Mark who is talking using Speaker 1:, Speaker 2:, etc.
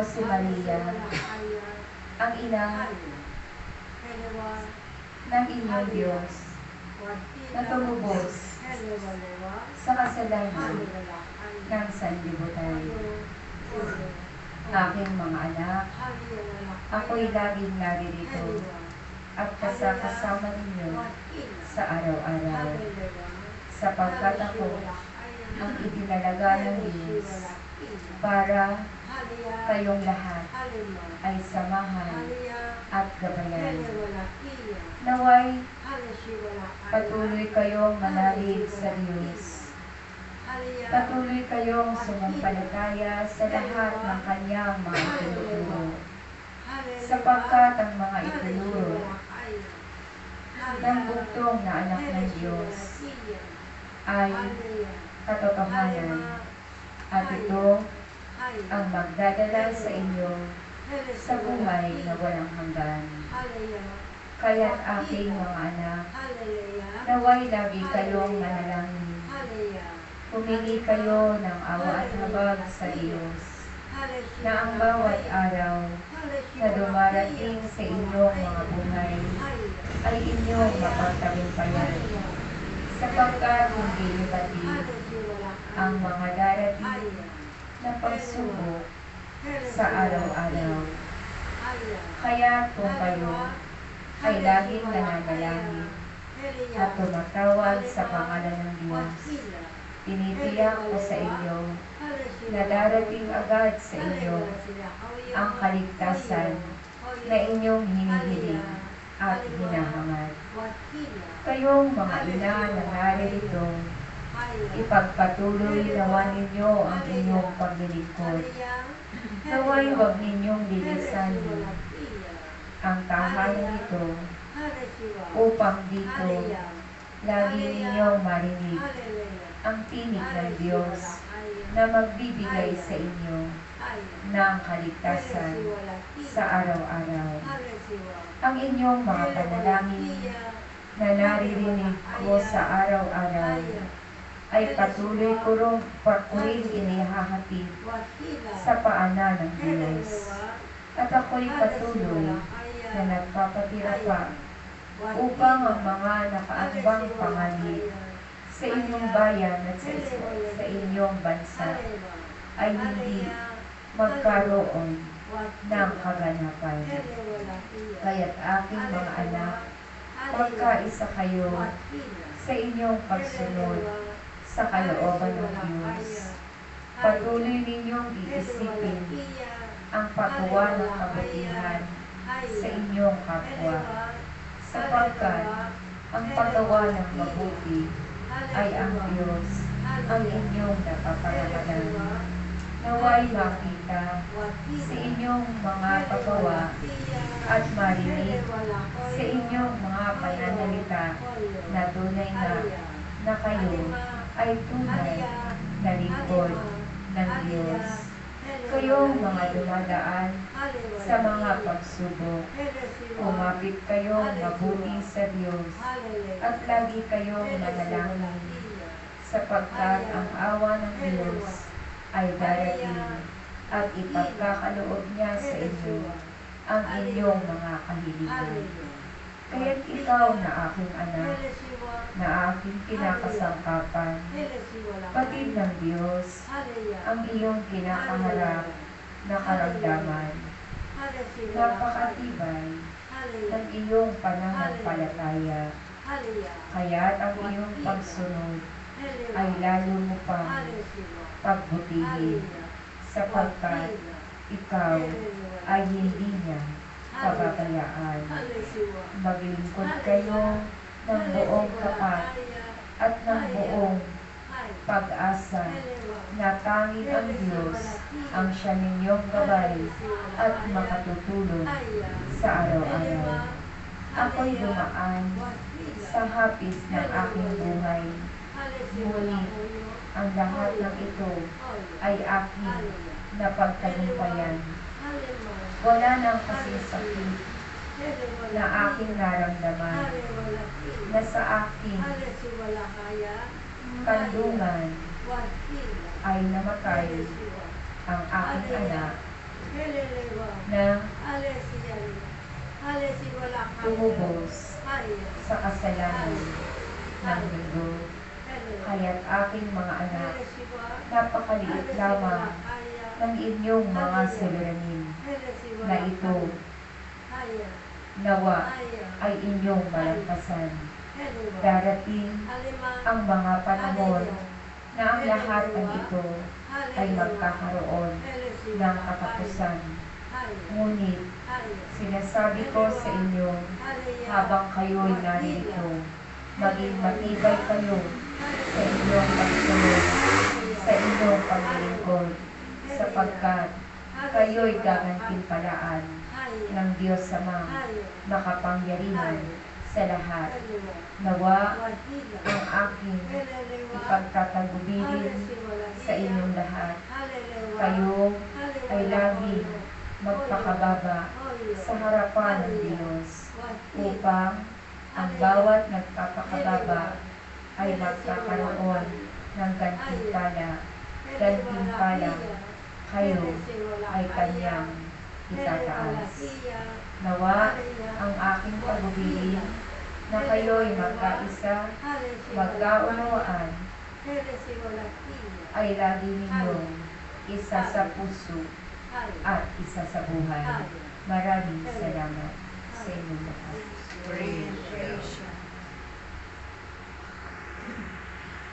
Speaker 1: si Maria, ang ina ng inyong Diyos, na tumubos sa kasalanan ng sanlibutan. Aking mga anak, ako'y laging naririto at kasakasama ninyo sa araw-araw, sapagkat ako ang itinalaga ng Diyos para kayong lahat ay samahan at gabayan. Naway, patuloy kayong manalig sa Diyos. Patuloy kayong sumampalataya sa lahat ng kanyang mga itinuturo. Sapagkat ang mga itinuro ng bugtong na anak ng Diyos ay katotohanan. At ito ang magdadala sa inyo sa buhay na walang hanggan. Kaya't aking mga anak, naway lagi kayong manalangin. Humingi kayo ng awa at habag sa Diyos na ang bawat araw na dumarating sa inyong mga buhay ay inyong mapagtagumpayan. Sapagkat hindi libatid ang mga darating na pagsubok sa araw-araw. Kaya kung kayo ay laging nananalangin at tumatawag sa pangalan ng Diyos, tinitiyak ko sa inyo na darating agad sa inyo ang kaligtasan na inyong hinihiling at hinahangad. Kayong mga ina na naririto, ipagpatuloy nawa ninyo ang inyong paglilingkod. Naway huwag ninyong lilisan ang tahanan nito upang dito lagi ninyong marinig ang tinig ng Diyos na magbibigay sa inyo ng kaligtasan sa araw-araw. Ang inyong mga panalangin na naririnig ko sa araw-araw ay patuloy ko rin, pa ko rin inihahatid sa paanan ng Diyos. At ako'y patuloy na nagpapatira pa upang ang mga nakaambang pangalit sa inyong bayan at sa, sa inyong bansa ay hindi magkaroon ng kaganapan. Kaya't aking mga anak, magkaisa kayo sa inyong pagsunod sa kalooban ng Diyos. Patuloy ninyong iisipin ang paggawa ng kabutihan sa inyong kapwa, sapagkat ang paggawa ng mabuti ay ang Diyos ang inyong napaparamanan. Naway makita sa inyong mga paggawa at marinig sa inyong mga pananalita na tunay na na kayo ay tunay na lingkod ng Diyos. Kayong mga dumadaan sa mga pagsubok, umapit kayong mabuti sa Diyos. At lagi kayong manalangin sapagkat ang awa ng Diyos ay darating at ipagkakaloob niya sa inyo ang inyong mga kahilingan. Kaya't ikaw na aking anak, na aking kinakasangkapan, patid ng Diyos, ang iyong kinakaharap na karamdaman, napakatibay ng iyong pananampalataya, kaya't ang iyong pagsunod ay lalo mo pang pagbutihin, sapagkat ikaw ay hindi niya pababayaan. Maglingkod kayo ng buong tapat at ng buong pag-asa na tanging ang Diyos ang siya ninyong gabay at makatutulong sa araw-araw. Ako'y dumaan sa hapis ng aking buhay. Ngunit ang lahat ng ito ay aking napagtagumpayan. Wala nang kasisakit na aking naramdaman na sa aking kandungan ay namatay ang aking anak na tumubos sa kasalanan ng mundo. Kaya't aking mga anak, napakaliit lamang ng inyong mga suliranin na ito nawa ay inyong malampasan. Darating ang mga panahon na ang lahat ng ito ay magkakaroon ng katapusan. Ngunit sinasabi ko sa inyo habang kayo'y narito, maging matibay kayo sa inyong pagsunod, sa inyong paglilingkod, sapagkat kayo'y gagantimpalaan ng Diyos Ama makapangyarihan sa lahat. Nawa ang aking ipagtatagubilin sa inyong lahat. Kayo ay lagi magpakababa sa harapan ng Diyos upang ang bawat nagpapakababa ay magkakaroon ng gantimpala. Gantimpala, kayo ay kanyang itataas. Nawa ang aking pagubilin na kayo'y magkaisa, magkaunawaan, ay lagi ninyong isa sa puso at isa sa buhay. Maraming salamat sa inyong lahat.
Speaker 2: Praise God.